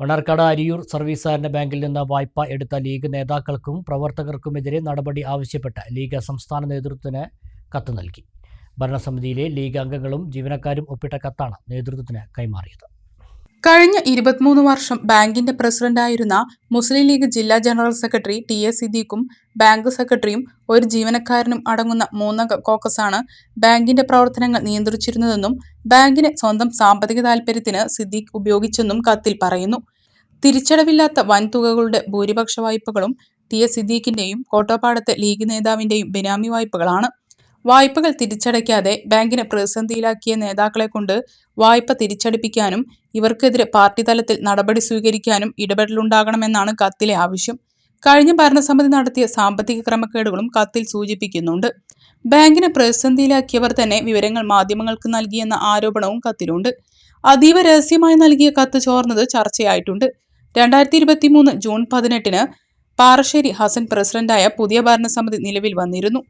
Mannarkkad Ariyur service ബാങ്കിൽ നിന്ന് വായ്പ എടുത്ത ലീഗ് നേതാക്കൾക്കും പ്രവർത്തകർക്കുമെതിരെ നടപടി ആവശ്യപ്പെട്ട് ലീഗ് സംസ്ഥാന നേതൃത്വത്തിന് കത്ത് നൽകി. ഭരണസമിതിയിലെ ലീഗ് അംഗങ്ങളും ജീവനക്കാരും ഒപ്പിട്ട കത്താണ് നേതൃത്വത്തിന് കൈമാറിയത്. കഴിഞ്ഞ ഇരുപത്തിമൂന്ന് വർഷം ബാങ്കിന്റെ പ്രസിഡന്റായിരുന്ന മുസ്ലിം ലീഗ് ജില്ലാ ജനറൽ സെക്രട്ടറി ടി എ സിദ്ദീഖും ബാങ്ക് സെക്രട്ടറിയും ഒരു ജീവനക്കാരനും അടങ്ങുന്ന മൂന്നംഗ കോക്കസാണ് ബാങ്കിന്റെ പ്രവർത്തനങ്ങൾ നിയന്ത്രിച്ചിരുന്നതെന്നും ബാങ്കിനെ സ്വന്തം സാമ്പത്തിക താൽപര്യത്തിന് സിദ്ദീഖ് ഉപയോഗിച്ചെന്നും കത്തിൽ പറയുന്നു. തിരിച്ചടവില്ലാത്ത വൻതുകകളുടെ ഭൂരിപക്ഷ വായ്പകളും ടി എസ് സിദ്ദീഖിന്റെയും കോട്ടോപ്പാടത്തെ ലീഗ് നേതാവിന്റെയും ബിനാമി വായ്പകളാണ്. വായ്പകൾ തിരിച്ചടയ്ക്കാതെ ബാങ്കിനെ പ്രതിസന്ധിയിലാക്കിയ നേതാക്കളെ കൊണ്ട് വായ്പ തിരിച്ചടിപ്പിക്കാനും ഇവർക്കെതിരെ പാർട്ടി തലത്തിൽ നടപടി സ്വീകരിക്കാനും ഇടപെടലുണ്ടാകണമെന്നാണ് കത്തിലെ ആവശ്യം. കഴിഞ്ഞ ഭരണസമിതി നടത്തിയ സാമ്പത്തിക ക്രമക്കേടുകളും കത്തിൽ സൂചിപ്പിക്കുന്നുണ്ട്. ബാങ്കിനെ പ്രതിസന്ധിയിലാക്കിയവർ തന്നെ വിവരങ്ങൾ മാധ്യമങ്ങൾക്ക് നൽകിയെന്ന ആരോപണവും കത്തിലുണ്ട്. അതീവ രഹസ്യമായി നൽകിയ കത്ത് ചോർന്നത് ചർച്ചയായിട്ടുണ്ട്. രണ്ടായിരത്തി ഇരുപത്തി മൂന്ന് ജൂൺ പതിനെട്ടിന് പാറശ്ശേരി ഹസൻ പ്രസിഡന്റായ പുതിയ ഭരണസമിതി നിലവിൽ വന്നിരുന്നു.